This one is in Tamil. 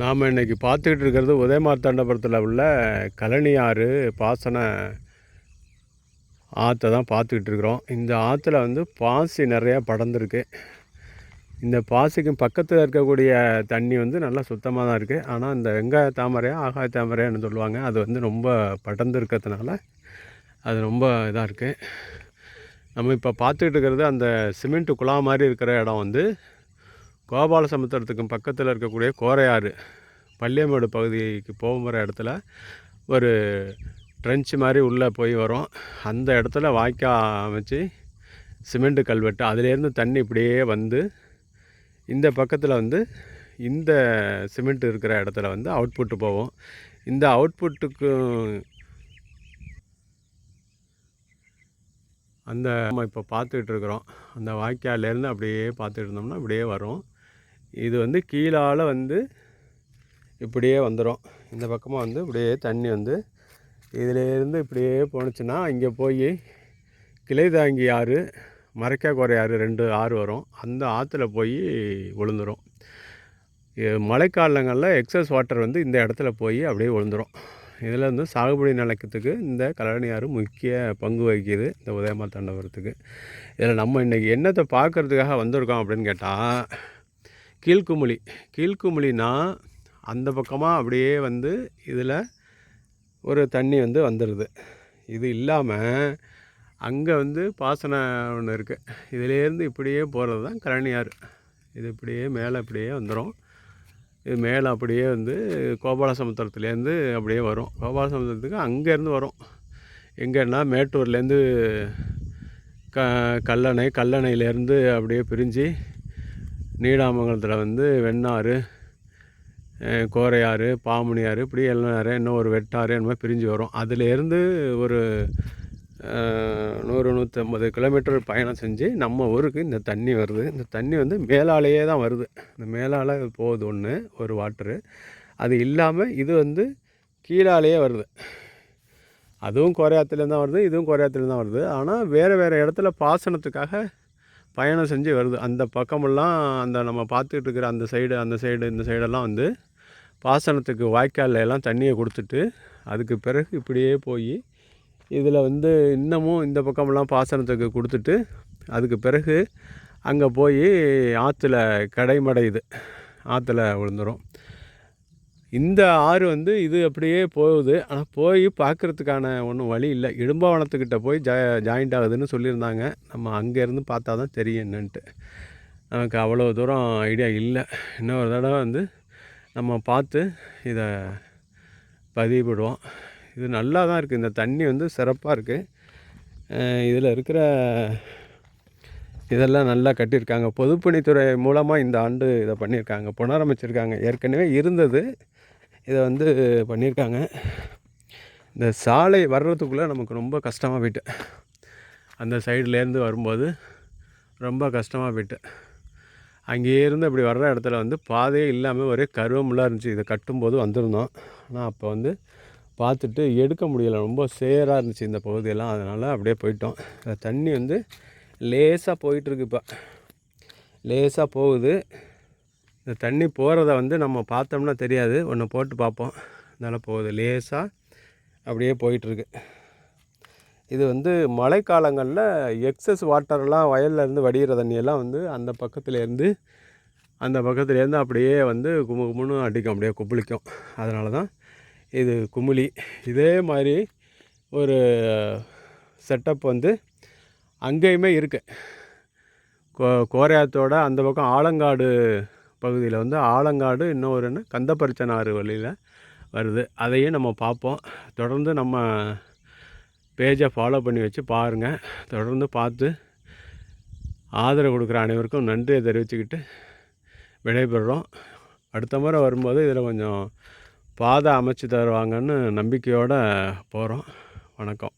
நாம் இன்றைக்கி பார்த்துக்கிட்டு இருக்கிறது உதயமார்த்தாண்டபுரத்தில் உள்ள கழனி ஆறு பாசன ஆற்றை தான் பார்த்துக்கிட்டு இருக்கிறோம். இந்த ஆற்றுல வந்து பாசி நிறையா படர்ந்துருக்கு. இந்த பாசிக்கு பக்கத்தில் இருக்கக்கூடிய தண்ணி வந்து நல்லா சுத்தமாக தான் இருக்குது ஆனால் இந்த வெங்காய தாமரையா ஆகாய தாமரையான்னு சொல்லுவாங்க அது வந்து ரொம்ப படர்ந்து இருக்கிறதுனால அது ரொம்ப இதாக இருக்குது நம்ம இப்போ பார்த்துக்கிட்டு இருக்கிறது அந்த சிமெண்ட்டு குழா மாதிரி இருக்கிற இடம் வந்து கோபால சமுத்திரத்துக்கும் பக்கத்தில் இருக்கக்கூடிய கோரையாறு பள்ளியமேடு பகுதிக்கு போகிற இடத்துல ஒரு ட்ரென்ச் மாதிரி உள்ளே போய் வரும். அந்த இடத்துல வாய்க்கா அமைச்சு சிமெண்ட்டு கல்வெட்டு அதுலேருந்து தண்ணி இப்படியே வந்து இந்த பக்கத்தில் வந்து இந்த சிமெண்ட் இருக்கிற இடத்துல வந்து அவுட்புட்டு போகும் இந்த அவுட்புட்டுக்கு அந்த நம்ம இப்போ பார்த்துக்கிட்டு இருக்கிறோம். அந்த வாய்க்காலேருந்து அப்படியே பார்த்துட்டு இருந்தோம்னா அப்படியே வரும். இது வந்து கீழால் வந்து இப்படியே வந்துடும் இந்த பக்கமாக வந்து இப்படியே தண்ணி வந்து இதிலேருந்து இப்படியே போணுச்சுன்னா இங்கே போய் கிளை தாங்கி ஆறு மறைக்கா குறை ஆறு ரெண்டு ஆறு வரும். அந்த ஆற்றுல போய் விழுந்துடும் மழைக்காலங்களில் எக்ஸஸ் வாட்டர் வந்து இந்த இடத்துல போய் அப்படியே விழுந்துடும் இதில் வந்து சாகுபடி நிலக்கத்துக்கு இந்த கல்லணை ஆறு முக்கிய பங்கு வகிக்குது இந்த உதயமா தாண்டவரத்துக்கு. இதில் நம்ம இன்றைக்கி என்னத்தை பார்க்குறதுக்காக வந்திருக்கோம் அப்படின்னு கேட்டால் கீழ்குமிழி. கீழ்குமிழினா அந்த பக்கமாக அப்படியே வந்து இதில் ஒரு தண்ணி வந்து வந்துடுது இது இல்லாமல் அங்கே வந்து பாசனம் ஒன்று இருக்குது இதிலேருந்து இப்படியே போகிறது தான் கரணியார் இது இப்படியே மேலே இப்படியே வந்துடும் இது மேலே அப்படியே வந்து கோபாலசமுத்திரத்துலேருந்து அப்படியே வரும். கோபாலசமுத்திரத்துக்கு அங்கேருந்து வரும். எங்கன்னா மேட்டூர்லேருந்து க கல்லணை கல்லணையிலேருந்து அப்படியே பிரிஞ்சு நீடாமங்கலத்தில் வந்து வெண்ணாறு கோரையாறு பாமுனியாறு இப்படி எல்லாம் இன்னும் ஒரு வெட்டாறு என்ன பிரிஞ்சு வரும். அதுலேருந்து ஒரு நூறு நூற்றம்பது கிலோமீட்டர் பயணம் செஞ்சு நம்ம ஊருக்கு இந்த தண்ணி வருது. இந்த தண்ணி வந்து மேலாலேயே தான் வருது. இந்த மேலால் போகுது ஒன்று ஒரு வாட்ரு அது இல்லாமல் இது வந்து கீழாலேயே வருது. அதுவும் கோரையாத்துலேருந்து தான் வருது இதுவும் கோரையாத்துலேருந்து தான் வருது. ஆனால் வேறு வேறு இடத்துல பாசனத்துக்காக பயணம் செஞ்சு வருது. அந்த பக்கமெல்லாம் அந்த நம்ம பார்த்துக்கிட்டு இருக்கிற அந்த சைடு அந்த சைடு இந்த சைடெல்லாம் வந்து பாசனத்துக்கு வாய்க்காலில் எல்லாம் தண்ணியை கொடுத்துட்டு அதுக்கு பிறகு இப்படியே போய் இதில் வந்து இன்னமும் இந்த பக்கமெல்லாம் பாசனத்துக்கு கொடுத்துட்டு அதுக்கு பிறகு அங்கே போய் ஆற்றுல கடைமடையுது ஆற்றுல விழுந்துடும் இந்த ஆறு வந்து இது அப்படியே போகுது. ஆனால் போய் பார்க்குறதுக்கான ஒன்றும் வழி இல்லை. இடும்பாவனத்துக்கிட்ட போய் ஜா ஜாயிண்ட் ஆகுதுன்னு சொல்லியிருந்தாங்க. நம்ம அங்கேருந்து பார்த்தா தான் தெரியும் என்னன்ட்டு. நமக்கு அவ்வளோ தூரம் ஐடியா இல்லை. இன்னொரு தடவை வந்து நம்ம பார்த்து இதை பதிவிடுவோம். இது நல்லா தான் இருக்குது இந்த தண்ணி வந்து சிறப்பாக இருக்குது இதில் இருக்கிற இதெல்லாம் நல்லா கட்டியிருக்காங்க. பொதுப்பணித்துறை மூலமாக இந்த ஆண்டு இதை பண்ணியிருக்காங்க. புனரமைச்சிருக்காங்க. ஏற்கனவே இருந்தது. இதை வந்து பண்ணியிருக்காங்க. இந்த சாலை வர்றதுக்குள்ளே நமக்கு ரொம்ப கஷ்டமாக போயிட்டு அந்த சைட்லேருந்து வரும்போது ரொம்ப கஷ்டமாக போயிட்டு அங்கே இருந்து அப்படி வர்ற இடத்துல வந்து பாதையே இல்லாமல் ஒரே கருவமுள்ளாக இருந்துச்சு. இதை கட்டும்போது வந்திருந்தோம். ஆனால் அப்போ வந்து பார்த்துட்டு எடுக்க முடியலை. ரொம்ப சேராக இருந்துச்சு இந்த பகுதியெல்லாம். அதனால் அப்படியே போயிட்டோம். தண்ணி வந்து லேசாக போயிட்டுருக்கு இப்போ. லேசாக போகுது. இந்த தண்ணி போகிறத வந்து நம்ம பார்த்தோம்னா தெரியாது. ஒன்று போட்டு பார்ப்போம். அதனால் போகுது. லேசாக அப்படியே போயிட்டுருக்கு. இது வந்து மழைக்காலங்களில் எக்ஸஸ் வாட்டர்லாம் வயல்லேருந்து வடிகிற தண்ணியெல்லாம் வந்து அந்த பக்கத்துலேருந்து அந்த பக்கத்துலேருந்து அப்படியே வந்து குமு குமுன்னு அடிக்கும். அப்படியே குப்பிளிக்கும். அதனால தான் இது குமிழி இதே மாதிரி ஒரு செட்டப் வந்து அங்கேயுமே இருக்குது கோ கோரையாத்தோட அந்த பக்கம் ஆலங்காடு பகுதியில் வந்து ஆலங்காடு இன்னொரு என்ன? கந்தப்பரிச்சனாறு வழியில் வருது. அதையும் நம்ம பார்ப்போம். தொடர்ந்து நம்ம பேஜை ஃபாலோ பண்ணி வச்சு பாருங்கள் தொடர்ந்து பார்த்து ஆதரவு கொடுக்குற அனைவருக்கும் நன்றியை தெரிவிச்சுக்கிட்டு விடைபெறுறோம். அடுத்த முறை வரும்போது இதில் கொஞ்சம் பாதை அமைச்சு தருவாங்கன்னு நம்பிக்கையோடு போகிறோம் வணக்கம்.